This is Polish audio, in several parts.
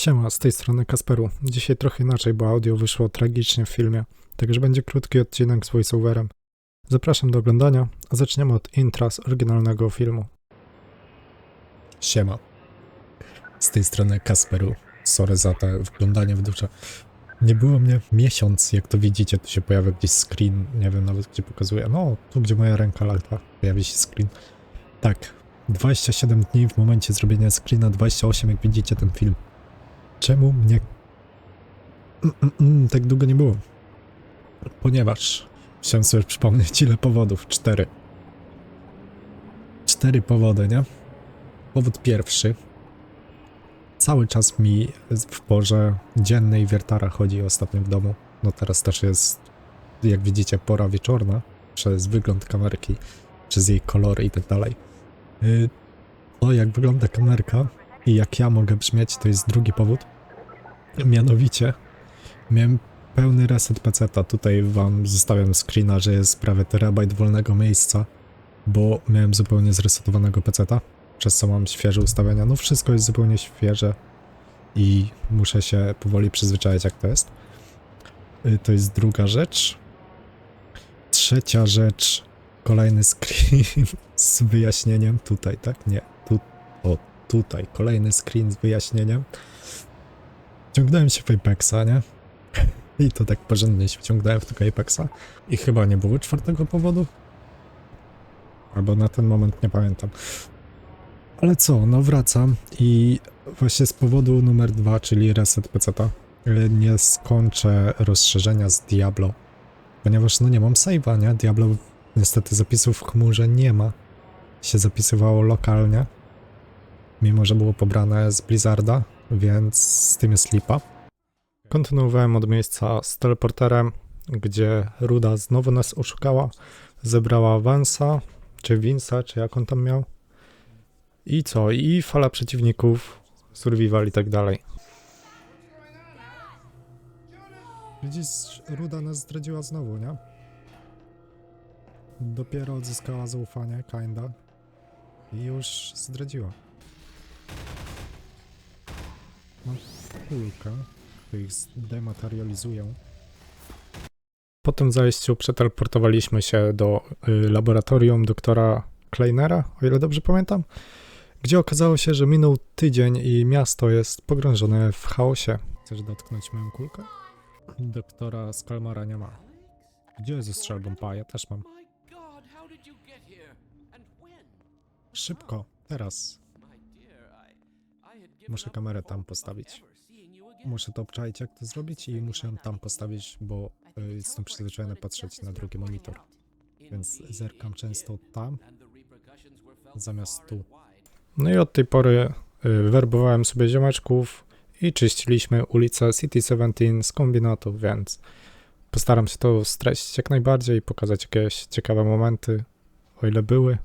Siema, z tej strony Kasperu. Dzisiaj trochę inaczej, bo audio wyszło tragicznie w filmie, także będzie krótki odcinek z voiceoverem. Zapraszam do oglądania, a zaczniemy od intra z oryginalnego filmu. Siema. Z tej strony Kasperu. Sorry za to wglądanie w duszę. Nie było mnie miesiąc, jak to widzicie, tu się pojawia gdzieś screen, nie wiem nawet gdzie pokazuje. No, tu gdzie moja ręka lata, pojawi się screen. Tak, 27 dni w momencie zrobienia screena, 28 jak widzicie ten film. Czemu mnie... Mm, mm, mm, tak długo nie było? Ponieważ chciałem sobie przypomnieć ile powodów. Cztery. Cztery powody, nie? Powód pierwszy. Cały czas mi w porze dziennej wiertara chodzi ostatnio w domu. No teraz też jest, jak widzicie, pora wieczorna. Przez wygląd kamerki, przez jej kolory i tak dalej. Y, To jak wygląda kamerka i jak ja mogę brzmieć, to jest drugi powód. Mianowicie miałem pełny reset peceta. Tutaj wam zostawiam screena, że jest prawie terabajt wolnego miejsca, bo miałem zupełnie zresetowanego peceta przez co mam świeże ustawienia. No wszystko jest zupełnie świeże i muszę się powoli przyzwyczaić jak to jest. Y, To jest druga rzecz. Trzecia rzecz, kolejny screen z wyjaśnieniem tutaj, tak? Nie, tu, o, tutaj, kolejny screen z wyjaśnieniem. Wciągnąłem się w Apexa, nie? I to tak porządnie się wciągnąłem w tego Apexa. I chyba nie było czwartego powodu. Albo na ten moment nie pamiętam. Ale co, no wracam i właśnie z powodu numer dwa, czyli reset y, nie skończę rozszerzenia z Diablo. Ponieważ no nie mam save'a, nie? Diablo niestety zapisów w chmurze nie ma. Się zapisywało lokalnie. Mimo, że było pobrane z Blizzarda, więc z tym jest lipa. Kontynuowałem od miejsca z teleporterem, gdzie Ruda znowu nas oszukała, zebrała Vansa, czy Vinsa, czy jak on tam miał. I co? I fala przeciwników, survival i tak dalej. Widzisz, Ruda nas zdradziła znowu, nie? Dopiero odzyskała zaufanie, kinda. I już zdradziła. Mam kulkę, których dematerializują. Po tym zajściu przeteleportowaliśmy się do y, laboratorium doktora Kleinera, o ile dobrze pamiętam, gdzie okazało się, że minął tydzień i miasto jest pogrążone w chaosie. Chcesz dotknąć moją kulkę? Doktora Skalmara nie ma. Gdzie jest ze strzelbą pa? Ja też mam. My God, Muszę kamerę tam postawić. Muszę to obczaić jak to zrobić i muszę ją tam postawić, bo y, jestem przyzwyczajony patrzeć na drugi monitor. Więc zerkam często tam, zamiast tu. No i od tej pory y, werbowałem sobie ziomeczków i czyściliśmy ulicę City 17 z kombinatów, więc postaram się to streścić jak najbardziej i pokazać jakieś ciekawe momenty, o ile były.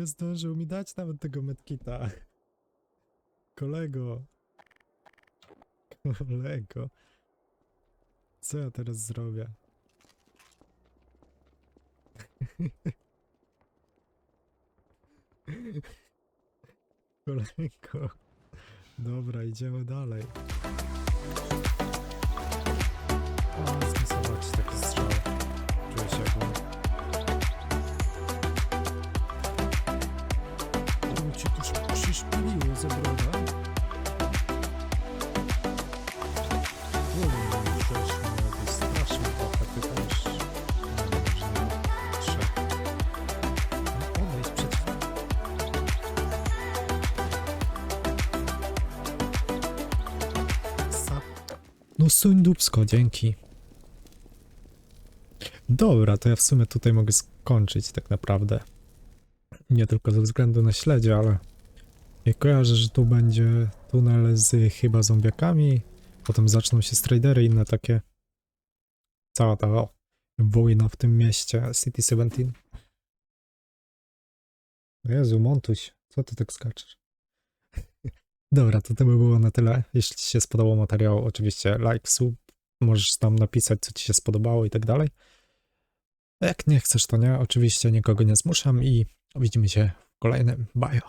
Nie zdążył mi dać nawet tego medkita. Kolego. Kolego. Co ja teraz zrobię? Kolego. Dobra, idziemy dalej. No. Trzech. No, odejdź przed Sa- No suń dupsko, dzięki. Dobra, to ja w sumie tutaj mogę skończyć tak naprawdę. Nie tylko ze względu na śledzie, ale ja kojarzę, że tu będzie tunel z chyba zombiakami, potem zaczną się stridery i inne takie cała ta o, wojna w tym mieście City 17. Jezu, Montuś, co ty tak skaczesz? Dobra, to to by było na tyle. Jeśli ci się spodobał materiał, oczywiście like, sub, możesz tam napisać, co ci się spodobało i tak dalej. Jak nie chcesz, to nie. Oczywiście nikogo nie zmuszam i widzimy się w kolejnym. Bye.